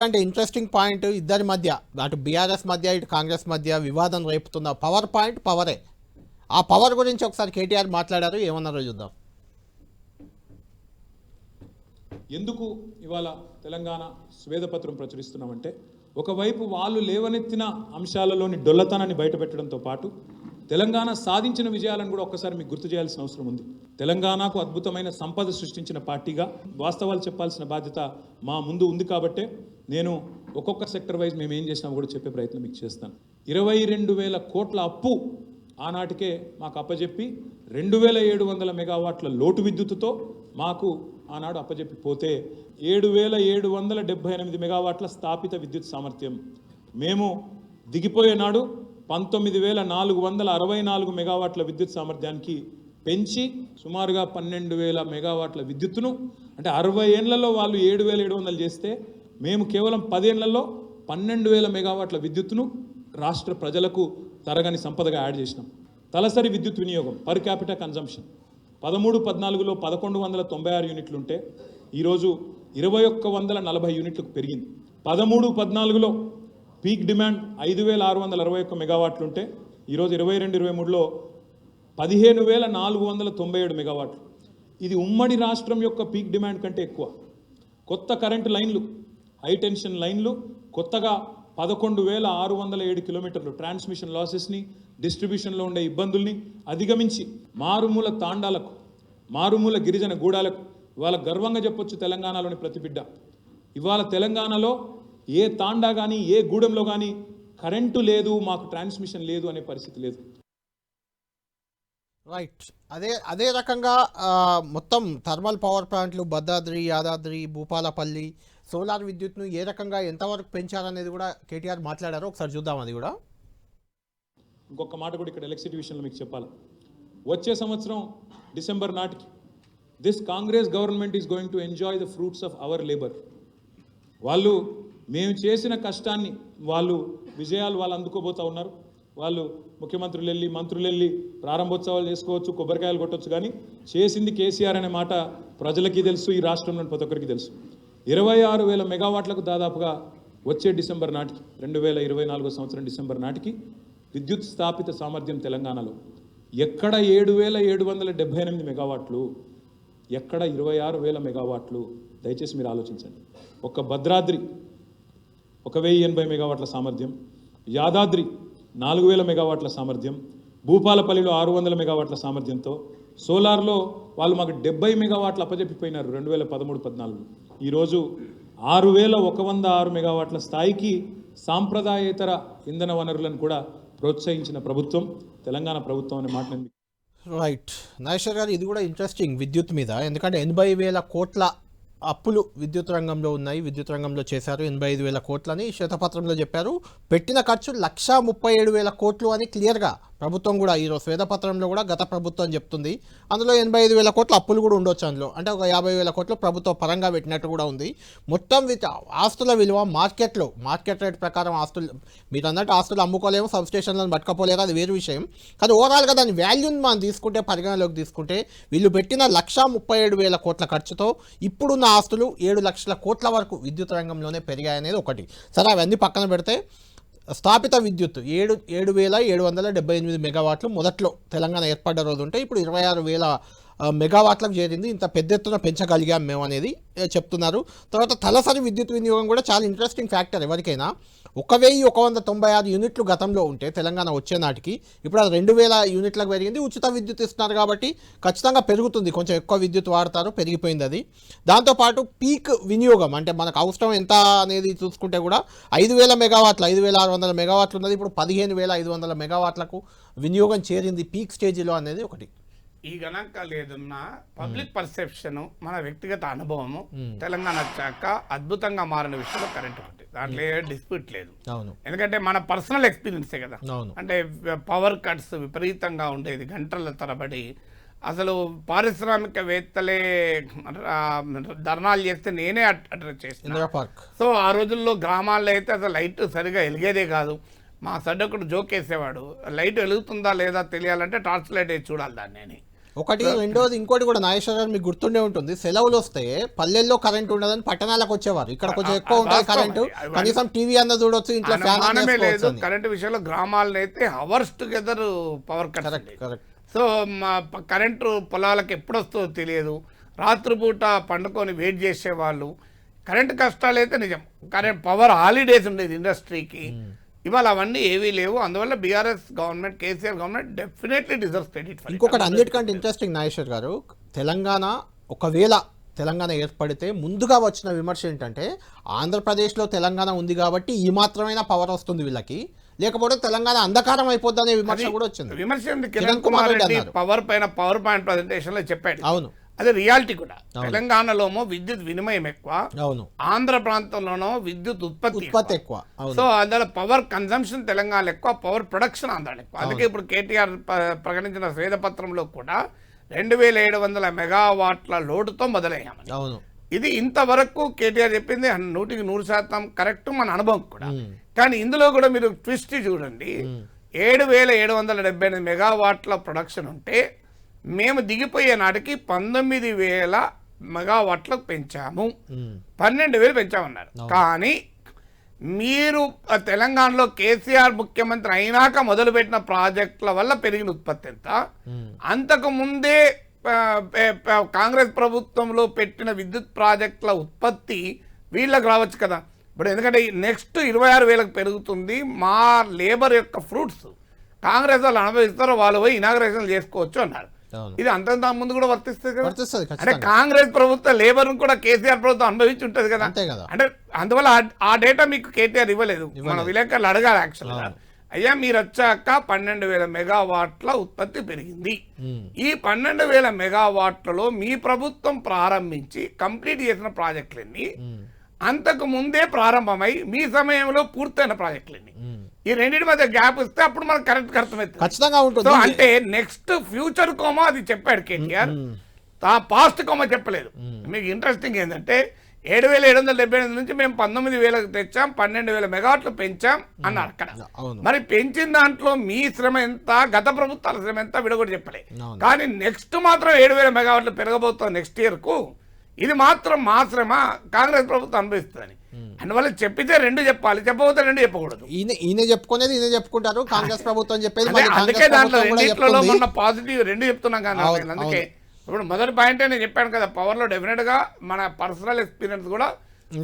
అంటే interesting point ఇద్దరి మధ్య అటు బీఆర్ఎస్ మధ్య ఇటు కాంగ్రెస్ మధ్య వివాదం రేపుతున్న పవర్ పాయింట్ పవరే ఆ పవర్ గురించి ఒకసారి కేటీఆర్ మాట్లాడారు ఏమన్నారో చూద్దాం. ఎందుకు ఇవాళ తెలంగాణ స్వేదపత్రం ప్రచురిస్తున్నామంటే ఒకవైపు వాళ్ళు లేవనెత్తిన అంశాలలోని డొల్లతనాన్ని బయటపెట్టడంతో పాటు తెలంగాణ సాధించిన విజయాలను కూడా ఒక్కసారి మీకు గుర్తు చేయాల్సిన అవసరం ఉంది. తెలంగాణకు అద్భుతమైన సంపద సృష్టించిన పార్టీగా వాస్తవాలు చెప్పాల్సిన బాధ్యత మా ముందు ఉంది కాబట్టే నేను ఒక్కొక్క సెక్టర్ వైజ్ మేము ఏం చేసినా కూడా చెప్పే ప్రయత్నం మీకు చేస్తాను. ఇరవై రెండు వేల కోట్ల అప్పు ఆనాటికే మాకు అప్పజెప్పి రెండు వేల ఏడు వందల మెగావాట్ల లోటు విద్యుత్తుతో మాకు ఆనాడు అప్పజెప్పి పోతే ఏడు వేల ఏడు వందల డెబ్బై ఎనిమిది మెగావాట్ల స్థాపిత విద్యుత్ సామర్థ్యం. మేము దిగిపోయేనాడు పంతొమ్మిది వేల నాలుగు వందల అరవై నాలుగు మెగావాట్ల విద్యుత్ సామర్థ్యానికి పెంచి సుమారుగా పన్నెండు వేల మెగావాట్ల విద్యుత్తును అంటే అరవై ఏళ్ళలో వాళ్ళు ఏడు వేల ఏడు వందలు చేస్తే మేము కేవలం పదేళ్ళలో పన్నెండు వేల మెగావాట్ల విద్యుత్తును రాష్ట్ర ప్రజలకు తరగని సంపదగా యాడ్ చేసినాం. తలసరి విద్యుత్ వినియోగం పర్ క్యాపిటల్ కన్జంప్షన్ పదమూడు పద్నాలుగులో పదకొండు వందల తొంభై ఆరు యూనిట్లు ఉంటే ఈరోజు ఇరవై ఒక్క వందల నలభై యూనిట్లకు పెరిగింది. పదమూడు పద్నాలుగులో పీక్ డిమాండ్ ఐదు వేల ఆరు వందల అరవై ఒక్క మెగావాట్లు ఉంటే ఈరోజు ఇరవై రెండు ఇరవై మూడులో పదిహేను వేల నాలుగు వందల తొంభై ఏడు మెగావాట్లు. ఇది ఉమ్మడి రాష్ట్రం యొక్క పీక్ డిమాండ్ కంటే ఎక్కువ. కొత్త కరెంటు లైన్లు హైటెన్షన్ లైన్లు కొత్తగా పదకొండు వేల ఆరు వందల ఏడు కిలోమీటర్లు ట్రాన్స్మిషన్ లాసెస్ని డిస్ట్రిబ్యూషన్లో ఉండే ఇబ్బందుల్ని అధిగమించి మారుమూల తాండాలకు మారుమూల గిరిజన గూడాలకు ఇవాళ గర్వంగా చెప్పొచ్చు తెలంగాణలోని ప్రతి బిడ్డ. ఇవాళ తెలంగాణలో ఏ తాండా కానీ ఏ గూడెంలో కానీ కరెంటు లేదు మాకు ట్రాన్స్మిషన్ లేదు అనే పరిస్థితి లేదు. రైట్. అదే అదే రకంగా మొత్తం థర్మల్ పవర్ ప్లాంట్లు భద్రాద్రి యాదాద్రి భూపాలపల్లి సోలార్ విద్యుత్ను ఏ రకంగా ఎంతవరకు పెంచారనేది కూడా కేటీఆర్ మాట్లాడారు. ఒకసారి చూద్దాం అది కూడా. ఇంకొక మాట కూడా ఇక్కడ ఎలక్ట్రిసిటీ విషయంలో మీకు చెప్పాలి. వచ్చే సంవత్సరం డిసెంబర్ నాటికి this Congress government is going to enjoy the fruits of our labour వాళ్ళు మేము చేసిన కష్టాన్ని వాళ్ళు విజయాలు వాళ్ళు అందుకోబోతూ ఉన్నారు. వాళ్ళు ముఖ్యమంత్రులు వెళ్ళి మంత్రులు వెళ్ళి ప్రారంభోత్సవాలు చేసుకోవచ్చు కొబ్బరికాయలు కొట్టొచ్చు కానీ చేసింది కేసీఆర్ అనే మాట ప్రజలకి తెలుసు ఈ రాష్ట్రంలోని ప్రతి ఒక్కరికి తెలుసు. ఇరవై ఆరు వేల మెగావాట్లకు దాదాపుగా వచ్చే డిసెంబర్ నాటికి రెండు వేల ఇరవై నాలుగో సంవత్సరం డిసెంబర్ నాటికి విద్యుత్ స్థాపిత సామర్థ్యం తెలంగాణలో. ఎక్కడ ఏడు వేల ఏడు వందల డెబ్బై ఎనిమిది మెగావాట్లు ఎక్కడ ఇరవై ఆరు వేల మెగావాట్లు? దయచేసి మీరు ఆలోచించండి. ఒక భద్రాద్రి ఒక వెయ్యి ఎనభై మెగావాట్ల సామర్థ్యం యాదాద్రి నాలుగు వేల మెగావాట్ల సామర్థ్యం భూపాలపల్లిలో ఆరు వందల మెగావాట్ల సామర్థ్యంతో సోలార్లో వాళ్ళు మాకు డెబ్బై మెగావాట్లు అప్పజెప్పిపోయినారు రెండు వేల పదమూడు పద్నాలుగు ఈరోజు ఆరు వేల ఒక వంద ఆరు మెగావాట్ల స్థాయికి సాంప్రదాయేతర ఇంధన వనరులను కూడా ప్రోత్సహించిన ప్రభుత్వం తెలంగాణ ప్రభుత్వం అనే మాట రైట్ నాగేశ్వర్ గారు ఇది కూడా ఇంట్రెస్టింగ్ విద్యుత్ మీద. ఎందుకంటే ఎనభై వేల కోట్ల అప్పులు విద్యుత్ రంగంలో ఉన్నాయి విద్యుత్ రంగంలో చేశారు ఎనభై ఐదు వేల కోట్లని. శ్వేతపత్రంలో చెప్పారు పెట్టిన ఖర్చు లక్షా ముప్పై ఏడు వేల కోట్లు అని క్లియర్గా ప్రభుత్వం కూడా ఈరోజు శ్వేతపత్రంలో కూడా గత ప్రభుత్వం చెప్తుంది. అందులో ఎనభై ఐదు వేల కోట్ల అప్పులు కూడా ఉండొచ్చు అందులో. అంటే ఒక యాభై వేల కోట్లు ప్రభుత్వ పరంగా పెట్టినట్టు కూడా ఉంది. మొత్తం ఆస్తుల విలువ మార్కెట్లో మార్కెట్ రేట్ ప్రకారం ఆస్తులు మీరు అన్నట్టు ఆస్తులు అమ్ముకోలేము సబ్ స్టేషన్లను పట్టుకపోలేరు అది వేరు విషయం. కానీ ఓవరాల్గా దాని వాల్యూని మనం తీసుకుంటే పరిగణలోకి తీసుకుంటే వీళ్ళు పెట్టిన లక్షా ముప్పై ఏడు వేల కోట్ల ఖర్చుతో ఇప్పుడున్న ఆస్తులు ఏడు లక్షల కోట్ల వరకు విద్యుత్ రంగంలోనే పెరిగాయనేది ఒకటి. సరే అవన్నీ పక్కన పెడితే స్థాపిత విద్యుత్ ఏడు ఏడు వేల ఏడు వందల డెబ్బై ఎనిమిది మెగావాట్లు మొదట్లో తెలంగాణ ఏర్పడ్డ రోజు ఉంటే ఇప్పుడు ఇరవై ఆరు వేల మెగావాట్లకు చేరింది. ఇంత పెద్ద ఎత్తున పెంచగలిగాం మేము అనేది చెప్తున్నారు. తర్వాత తలసరి విద్యుత్ వినియోగం కూడా చాలా ఇంట్రెస్టింగ్ ఫ్యాక్టర్ ఎవరికైనా. ఒక వెయ్యి ఒక వంద తొంభై ఆరు యూనిట్లు గతంలో ఉంటే తెలంగాణ వచ్చే నాటికి ఇప్పుడు అది రెండు వేల యూనిట్లకు పెరిగింది. ఉచిత విద్యుత్ ఇస్తున్నారు కాబట్టి ఖచ్చితంగా పెరుగుతుంది. కొంచెం ఎక్కువ విద్యుత్ వాడతారు పెరిగిపోయింది అది. దాంతోపాటు పీక్ వినియోగం అంటే మనకు అవసరం ఎంత అనేది చూసుకుంటే కూడా ఐదు వేల మెగావాట్లు ఐదు వేల ఆరు వందల మెగావాట్లు ఉన్నది. ఇప్పుడు పదిహేను వేల ఐదు వందల మెగావాట్లకు వినియోగం చేరింది పీక్ స్టేజ్లో అనేది ఒకటి. ఈ గణాంకాలు ఏదున్నా పబ్లిక్ పర్సెప్షన్ మన వ్యక్తిగత అనుభవము తెలంగాణ వచ్చాక అద్భుతంగా మారిన విషయంలో కరెంట్ ఒకటి. దాంట్లో ఏ డిస్ప్యూట్ లేదు. అవును. ఎందుకంటే మన పర్సనల్ ఎక్స్పీరియన్సే కదా. అంటే పవర్ కట్స్ విపరీతంగా ఉండేది గంటల తరబడి. అసలు పారిశ్రామికవేత్తలే ధర్నాలు చేస్తే నేనే అడ్రస్ చేసిన. సో ఆ రోజుల్లో గ్రామాల్లో అయితే అసలు లైట్ సరిగా వెలిగేదే కాదు. మా సడ్డకుడు జోకేసేవాడు లైట్ వెలుగుతుందా లేదా తెలియాలంటే టార్చ్ లైట్ వేసి చూడాలి దాన్ని అని ఒకటి రెండోది ఇంకోటి కూడా నాగేశ్వర గారు మీకు గుర్తుండే ఉంటుంది. సెలవులు వస్తే పల్లెల్లో కరెంట్ ఉండదని పట్టణాలకు వచ్చేవారు. ఇక్కడ కొంచెం ఎక్కువ ఉంటుంది కరెంటు. కనీసం టీవీ అన్న చూడొచ్చు ఇంట్లో ఫ్యాన్ లేదు. కరెంటు విషయంలో గ్రామాలను అయితే hours together power cut correct correct. So మా కరెంటు పొలాలకు ఎప్పుడు వస్తుందో తెలియదు. రాత్రిపూట పండుకొని వెయిట్ చేసేవాళ్ళు. కరెంటు కష్టాలు అయితే నిజం. కరెంట్ పవర్ హాలిడేస్ ఉండేది ఇండస్ట్రీకి. ఇవాళ అవన్నీ ఏవీ లేవు. అందువల్ల BRS government KCR government definitely deserves credit ఇంకొకటి అన్నిటికంటే ఇంట్రెస్టింగ్ నాగేశ్వర్ గారు తెలంగాణ ఒకవేళ తెలంగాణ ఏర్పడితే ముందుగా వచ్చిన విమర్శ ఏంటంటే ఆంధ్రప్రదేశ్లో తెలంగాణ ఉంది కాబట్టి ఈ మాత్రమైనా పవర్ వస్తుంది వీళ్ళకి. లేకపోతే తెలంగాణ అంధకారం అయిపోద్ది అనే విమర్శ కూడా వచ్చింది. విమర్శ కిరణ్ కుమార్ రెడ్డి. పవర్ పైన పవర్ పాయింట్ ప్రజెంటేషన్లో చెప్పాడు. అవును. అది రియాలిటీ కూడా. తెలంగాణలోమో విద్యుత్ వినిమయం ఎక్కువ. అవును. ఆంధ్ర ప్రాంతంలోనో విద్యుత్ ఉత్పత్తి ఉత్పత్తి ఎక్కువ. సో అందులో పవర్ కన్సంప్షన్ తెలంగాణ ఎక్కువ పవర్ ప్రొడక్షన్ ఆంధ్రాలో ఎక్కువ. అందుకే ఇప్పుడు కేటీఆర్ ప్రకటించిన శ్వేతపత్రంలో కూడా రెండు వేల ఏడు వందల మెగావాట్ల లోటుతో మొదలయ్యామని. అవును. ఇది ఇంతవరకు కేటీఆర్ చెప్పింది నూటికి నూరు శాతం కరెక్ట్ మన అనుభవం కూడా. కానీ ఇందులో కూడా మీరు ట్విస్ట్ చూడండి. ఏడు వేల ఏడు వందల డెబ్బై ఎనిమిది మెగావాట్ల ప్రొడక్షన్ ఉంటే మేము దిగిపోయే నాటికి పంతొమ్మిది వేల మెగావాట్లకు పెంచాము. పన్నెండు వేలు పెంచామన్నారు. కానీ మీరు తెలంగాణలో కేసీఆర్ ముఖ్యమంత్రి అయినాక మొదలుపెట్టిన ప్రాజెక్టుల వల్ల పెరిగిన ఉత్పత్తి ఎంత? అంతకు ముందే కాంగ్రెస్ ప్రభుత్వంలో పెట్టిన విద్యుత్ ప్రాజెక్టుల ఉత్పత్తి వీళ్ళకి రావచ్చు కదా. ఇప్పుడు ఎందుకంటే నెక్స్ట్ ఇరవై ఆరు వేలకు పెరుగుతుంది మా లేబర్ యొక్క ఫ్రూట్స్. కాంగ్రెస్ వాళ్ళు అనుభవిస్తారో వాళ్ళు పోయి ఇనాగ్రేషన్ చేసుకోవచ్చు అన్నారు. ఇది అంత ముందు కూడా వర్తిస్తుంది కదా. అంటే కాంగ్రెస్ ప్రభుత్వ లేబర్ కూడా కేసీఆర్ ప్రభుత్వం అనుభవించి ఉంటది కదా. అంతే కదా. అంటే అందువల్ల ఆ- డేటా మీకు కేటీఆర్ ఇవ్వలేదు. మన విలేకరులు అడగాలి యాక్చువల్గా అయ్యా మీరు వచ్చాక పన్నెండు వేల మెగావాట్ల ఉత్పత్తి పెరిగింది. ఈ పన్నెండు వేల మెగావాట్లలో మీ ప్రభుత్వం ప్రారంభించి కంప్లీట్ చేసిన ప్రాజెక్టులన్నీ. అంతకు ముందే ప్రారంభమై మీ సమయంలో పూర్తయిన ప్రాజెక్టులన్నీ. ఈ రెండింటి మధ్య గ్యాప్ ఇస్తే అప్పుడు మనకు కరెక్ట్ అర్థమవుతుంది ఖచ్చితంగా ఉంటుంది. అంటే నెక్స్ట్ ఫ్యూచర్ కోమా అది చెప్పాడు కేటీఆర్. ఆ పాస్ట్ కోమా చెప్పలేదు. మీకు ఇంట్రెస్టింగ్ ఏంటంటే ఏడు వేల ఏడు వందల డెబ్బై ఎనిమిది నుంచి మేము పంతొమ్మిది వేలకు తెచ్చాం పన్నెండు వేల మెగావాట్లు పెంచాం అన్నారు అక్కడ. మరి పెంచిన దాంట్లో మీ శ్రమ ఎంత గత ప్రభుత్వాల శ్రమ ఎంత విడగొట్టి చెప్పలే. కానీ నెక్స్ట్ మాత్రం ఏడు వేల మెగావాట్లు పెరగబోతుంది నెక్స్ట్ ఇయర్కు ఇది మాత్రం మా శ్రమ కాంగ్రెస్ ప్రభుత్వం అనుభవిస్తుందని అందువల్ల చెప్పితే రెండు చెప్పాలి చెప్పబోతే రెండు చెప్పకూడదు. ఈయన ఈయన చెప్పుకునేది ఈయన చెప్పుకుంటారు కాంగ్రెస్ ప్రభుత్వం చెప్పేది అందుకే దాంట్లో చెప్తుంది. మొన్న పాజిటివ్ రెండు చెప్తున్నాం కానీ అందుకే ఇప్పుడు మొదటి పాయింట్ నేను చెప్పాను కదా పవర్లో డెఫినెట్గా మన పర్సనల్ ఎక్స్పీరియన్స్ కూడా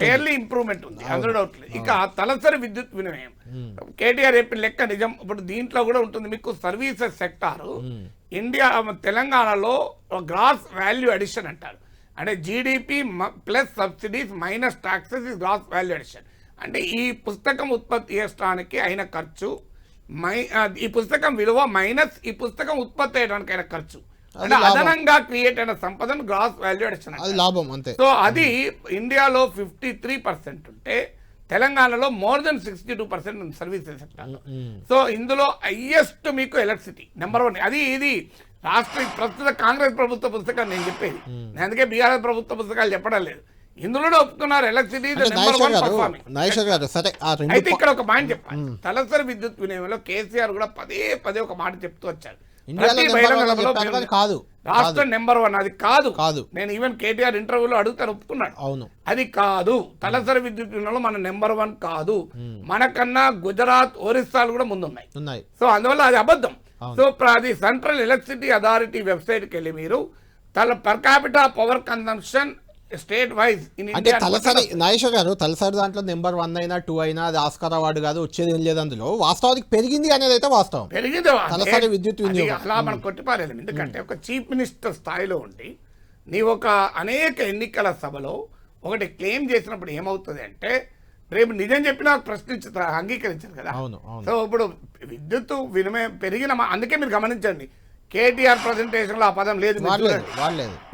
ఫెయిర్లీ ఇంప్రూవ్మెంట్ ఉంది అందులో డౌట్ లేదు. ఇక తలసరి విద్యుత్ వినిమయం. కేటీఆర్ చెప్పిన లెక్క నిజం ఇప్పుడు దీంట్లో కూడా ఉంటుంది. మీకు సర్వీసెస్ సెక్టార్ ఇండియా తెలంగాణలో గ్రాస్ వాల్యూ అడిషన్ అంటారు. అంటే GDP plus subsidies minus taxes is gross value addition అంటే ఈ పుస్తకం ఉత్పత్తి చేయడానికి అయిన ఖర్చు మై ఈ పుస్తకం విలువ మైనస్ ఈ పుస్తకం ఉత్పత్తి చేయడానికి అయిన ఖర్చు. అంటే. అదనంగా క్రియేట్ అయిన సంపదను గ్రాస్ వాల్యూ అడిషన్ అది లాభం అంతే. సో అది ఇండియాలో ఫిఫ్టీ త్రీ పర్సెంట్ ఉంటే తెలంగాణలో more than sixty two percent services sector so ఇందులో హైయెస్ట్ మీకు ఎలక్ట్రిసిటీ నెంబర్ వన్ అది ఇది రాష్ట్ర ప్రస్తుత కాంగ్రెస్ ప్రభుత్వ పుస్తకం నేను చెప్పేది. నేను అందుకే బీఆర్ఎస్ ప్రభుత్వ పుస్తకాలు చెప్పడం లేదు. ఇందులో ఒప్పుకున్నారు ఎలక్ట్రిసిటీ అయితే ఇక్కడ ఒక పాయింట్ చెప్పాలి. తలసరి విద్యుత్ వినియోగంలో కేసీఆర్ కూడా పదే పదే ఒక మాట చెప్తూ వచ్చారు కాదు రాష్ట్రం నెంబర్ వన్. అది కాదు. కాదు. నేను ఈవెన్ కేటీఆర్ ఇంటర్వ్యూలో అడుగుతాను ఒప్పుకున్నాడు. అవును. అది కాదు. తలసరి విద్యుత్ వినియోగంలో మన నెంబర్ వన్ కాదు. మనకన్నా గుజరాత్ ఒరిస్సాలు కూడా ముందున్నాయి. సో అందువల్ల అది అబద్ధం. సో అది సెంట్రల్ ఎలక్ట్రిసిటీ అథారిటీ వెబ్సైట్కి వెళ్ళి మీరు తల per capital power consumption state wise అంటే తలసరి నాగేశ్వర్ గారు తలసరి దాంట్లో నెంబర్ వన్ అయినా టూ అయినా అది ఆస్కార్ అవార్డు కాదు వచ్చేది ఏం లేదు అందులో. వాస్తవానికి పెరిగింది అనేది అయితే వాస్తవం. పెరిగింది తలసరి విద్యుత్ వినియోగం. అలా మనం కొట్టిపారేది ఎందుకంటే ఒక చీఫ్ మినిస్టర్ స్థాయిలో ఉండి నీ ఒక అనేక ఎన్నికల సభలో ఒకటి క్లెయిమ్ చేసినప్పుడు ఏమవుతుంది అంటే రేపు నిజం చెప్పినా ప్రశ్నించ అంగీకరించారు కదా. సో ఇప్పుడు విద్యుత్ వినిమయం పెరిగిన అందుకే మీరు గమనించండి. కేటీఆర్ ప్రజెంటేషన్లో ఆ పదం లేదు.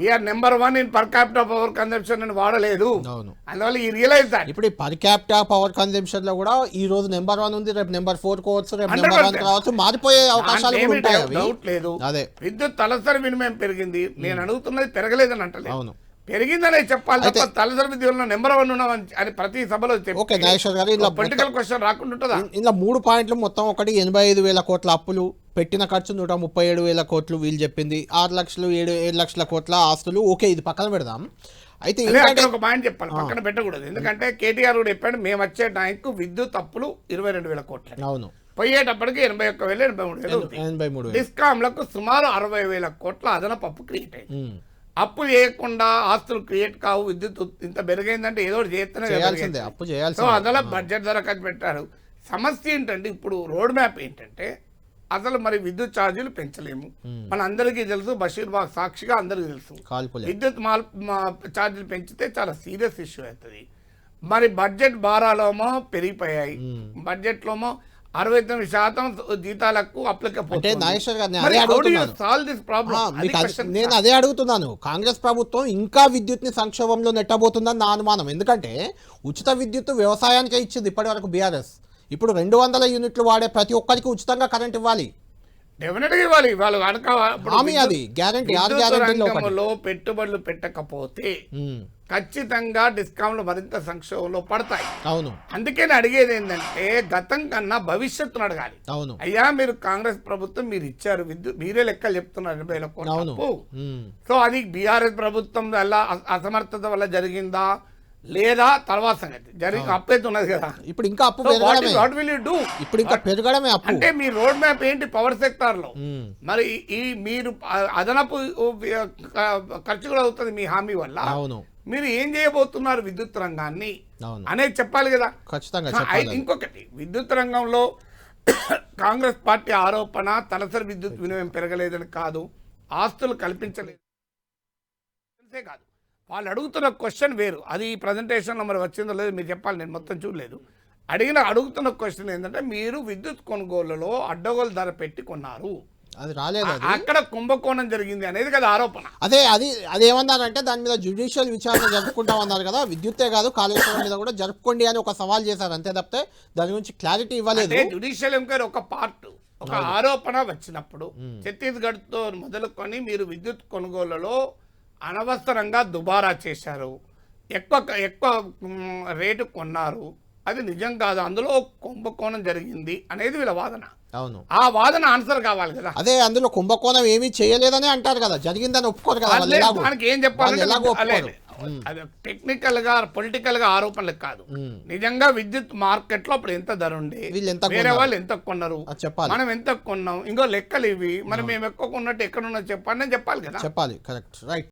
We are number one in per capital power consumption అని వాడలేదు. అవును. అందువల్ల ఈ రియలైజ్ దాట్ ఇప్పుడు పర్ క్యాపిటా పవర్ కన్జంప్షన్లో కూడా ఈ రోజు నెంబర్ వన్ ఉంది రేపు నెంబర్ ఫోర్ కోవచ్చు రేపు నెంబర్ వన్ 100%. కావచ్చు మారిపోయే అవకాశాలు ఉంటాయి డౌట్ లేదు. అదే. విద్యుత్ తలసరి వినిమయం పెరిగింది. నేను అడుగుతున్నది పెరగలేదని అంటలేదు. అవును. పెరిగిందనే చెప్పాలి తప్ప తలసరి నెంబర్ వన్ ఉన్నామని అని ప్రతి సభలో ఓకే నాగేశ్వర్ గారు ఇలా పొలిటికల్ క్వశ్చన్ రాకుండా ఉంటుందా? ఇలా మూడు పాయింట్లు మొత్తం ఒకటి ఎనభై ఐదు వేల కోట్ల అప్పులు పెట్టిన ఖర్చు నూట ముప్పై ఏడు వేల కోట్లు వీళ్ళు చెప్పింది. ఆరు లక్షలు ఏడు ఏడు లక్షల కోట్ల ఆస్తులు. ఓకే ఇది పక్కన పెడదాం. అయితే ఒక పాయింట్ చెప్పాలి. పక్కన పెట్టకూడదు. ఎందుకంటే కేటీఆర్ కూడా చెప్పాడు మేము వచ్చే టైంకు విద్యుత్ అప్పులు ఇరవై రెండు వేల కోట్లు. అవును. పోయేటప్పటికి ఎనభై ఒక్క వేలు ఎనభై మూడు వేలు. ఎనభై మూడు డిస్కామ్లకు సుమారు అరవై వేల కోట్ల అదనపు అప్పు క్రియేట్ అయింది. అప్పు చేయకుండా ఆస్తులు క్రియేట్ కావు విద్యుత్ ఇంత పెరిగైందంటే ఏదో చేస్తేనే. అప్పు సో అందులో బడ్జెట్ ధర ఖర్చు పెట్టారు. సమస్య ఏంటంటే ఇప్పుడు రోడ్ మ్యాప్ ఏంటంటే అసలు మరి విద్యుత్ ఛార్జీలు పెంచలేము. మన అందరికీ తెలుసు బషీర్బాగ్ సాక్షిగా అందరికీ తెలుసు. విద్యుత్ మాల్ మా ఛార్జీలు పెంచితే చాలా సీరియస్ ఇష్యూ అవుతుంది. మరి బడ్జెట్ భారాలేమో పెరిగిపోయాయి. బడ్జెట్లోమో అరవై తొమ్మిది శాతం జీతాలకు నేను అదే అడుగుతున్నాను. కాంగ్రెస్ ప్రభుత్వం ఇంకా విద్యుత్ని సంక్షోభంలో నెట్టబోతుందని నా అనుమానం. ఎందుకంటే ఉచిత విద్యుత్ వ్యవసాయానికే ఇచ్చింది ఇప్పటి వరకు బీఆర్ఎస్. ఇప్పుడు రెండు వందల యూనిట్లు వాడే ప్రతి ఒక్కరికి ఉచితంగా కరెంట్ ఇవ్వాలి. ఇవ్వాలి. వాళ్ళు కనుక హామీ అది. గ్యారంటీ రంగంలో పెట్టుబడులు పెట్టకపోతే ఖచ్చితంగా డిస్కౌంట్లు మరింత సంక్షోభంలో పడతాయి. అవును. అందుకే అడిగేది ఏంటంటే గతం కన్నా భవిష్యత్తును అడగాలి. అవును. అయ్యా మీరు కాంగ్రెస్ ప్రభుత్వం మీరు ఇచ్చారు విద్యుత్ మీరే లెక్కలు చెప్తున్నారు ఎనభై కోట్ల. ఉమ్, సో అది బీఆర్ఎస్ ప్రభుత్వం వల్ల అసమర్థత వల్ల జరిగిందా? లేదా తర్వాత సంగతి. జరిగి అప్పైతే ఉన్నది కదా. ఇప్పుడు ఇంకా అప్పు వాట్ విల్ యూ డూ ఇప్పుడు ఇంకా పెరగడమే అప్పు. అంటే మీ రోడ్ మ్యాప్ ఏంటి? పవర్ సెక్టార్లో. ఉమ్, మరి ఈ మీరు అదనపు ఖర్చు కూడా అవుతుంది మీ హామీ వల్ల. అవును. మీరు ఏం చేయబోతున్నారు విద్యుత్ రంగాన్ని? అనేది చెప్పాలి కదా. ఖచ్చితంగా ఇంకొకటి. విద్యుత్ రంగంలో కాంగ్రెస్ పార్టీ ఆరోపణ తలసరి విద్యుత్ వినియోగం పెరగలేదని కాదు. ఆస్తులు కల్పించలేదు కాదు. వాళ్ళు అడుగుతున్న క్వశ్చన్ వేరు. అది ఈ ప్రజెంటేషన్లో మరి వచ్చిందో లేదో మీరు చెప్పాలి నేను మొత్తం చూడలేదు. అడిగిన అడుగుతున్న క్వశ్చన్ ఏంటంటే మీరు విద్యుత్ కొనుగోలులో అడ్డగోలు ధర పెట్టి కొన్నారు. అది రాలేదు అక్కడ కుంభకోణం జరిగింది అనేది కదా ఆరోపణ. అదే అది అది ఏమన్నారంటే దాని మీద జ్యుడిషియల్ విచారణ జరుపుకుంటాం అన్నారు కదా. విద్యుత్తే కాదు కాళేశ్వరం మీద కూడా జరుపుకోండి అని ఒక సవాల్ చేశారు. అంతే తప్పితే దాని గురించి క్లారిటీ ఇవ్వలేదు. అంటే జుడిషియల్ ఎంక్వైరీ ఒక పార్ట్ ఒక ఆరోపణ వచ్చినప్పుడు ఛత్తీస్గఢ్తో మొదలుకొని మీరు విద్యుత్ కొనుగోలులో అనవసరంగా దుబారా చేశారు. ఎక్కువ ఎక్కువ రేటు కొన్నారు. అది నిజం కాదు. అందులో కుంభకోణం జరిగింది అనేది వీళ్ళ వాదన. అవును. ఆ వాదన ఆన్సర్ కావాలి కదా. అదే అందులో కుంభకోణం ఏమీ చేయలేదని అంటారు కదా. జరిగిందని ఒప్పుకోరు కదా మనకి ఏం ఒప్పుకోరు. అది టెక్నికల్గా పొలిటికల్గా ఆరోపణలు కాదు నిజంగా విద్యుత్ మార్కెట్లో అప్పుడు ఎంత ధర ఉండే? వీళ్ళు ఎంత వేరే? వాళ్ళు ఎంత కొన్నారు? అది చెప్పాలి. మనం ఎంత కొన్నాం? ఇంకో లెక్కలు ఇవి. మరి మేము ఎక్కువ కొన్నట్టు ఎక్కడ ఉన్నా చెప్పండి అని చెప్పాలి కదా. చెప్పాలి. కరెక్ట్. రైట్.